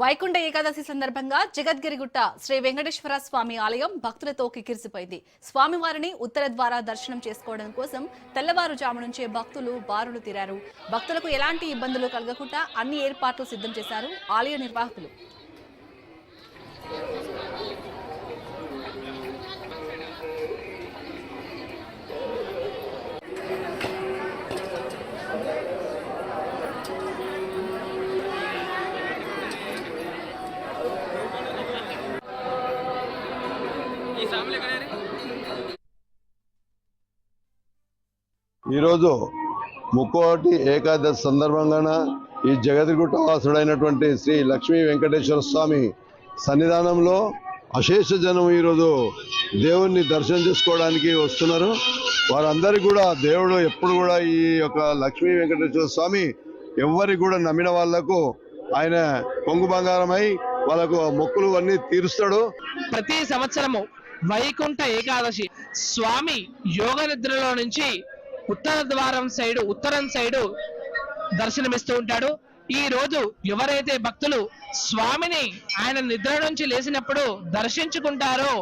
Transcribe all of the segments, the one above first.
వైకుంఠ ఏకాదశి సందర్భంగా జగద్గిరిగుట్ట శ్రీ వెంకటేశ్వర స్వామి ఆలయం భక్తులతో కిక్కిరిసిపోయింది. స్వామివారిని ఉత్తర ద్వారా దర్శనం చేసుకోవడం కోసం తెల్లవారుజాము నుంచే భక్తులు బారులు తీరారు. భక్తులకు ఎలాంటి ఇబ్బందులు కలగకుండా అన్ని ఏర్పాట్లు సిద్ధం చేశారు ఆలయ నిర్వాహకులు. ఈరోజు ముక్కోటి ఏకాదశి సందర్భంగాన ఈ జగద్గుట్ట వాసుడైనటువంటి శ్రీ లక్ష్మీ వెంకటేశ్వర స్వామి సన్నిధానంలో అశేష జనం ఈరోజు దేవుణ్ణి దర్శనం చేసుకోవడానికి వస్తున్నారు. వారందరికీ కూడా దేవుడు ఎప్పుడు కూడా ఈ యొక్క లక్ష్మీ వెంకటేశ్వర స్వామి ఎవరికి కూడా నమ్మిన వాళ్ళకు ఆయన కొంగు బంగారమై వాళ్ళకు మొక్కులు అన్నీ తీరుస్తాడు. ప్రతి సంవత్సరము వైకుంఠ ఏకాదశి. స్వామి యోగ నిద్రలో నుంచి ఉత్తర ద్వారం సైడు ఉత్తరం సైడు దర్శనమిస్తూ ఉంటాడు. ఈ రోజు ఎవరైతే భక్తులు స్వామిని ఆయన నిద్ర నుంచి లేచినప్పుడు దర్శించుకుంటారో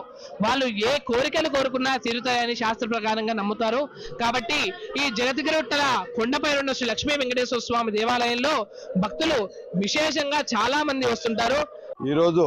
వాళ్ళు ఏ కోరికలు కోరుకున్నా తీరుతాయని శాస్త్ర ప్రకారంగా నమ్ముతారు. కాబట్టి ఈ జగతిగిరొట్టల కొండపై ఉన్న శ్రీ లక్ష్మీ వెంకటేశ్వర స్వామి దేవాలయంలో భక్తులు విశేషంగా చాలా మంది వస్తుంటారు. ఈరోజు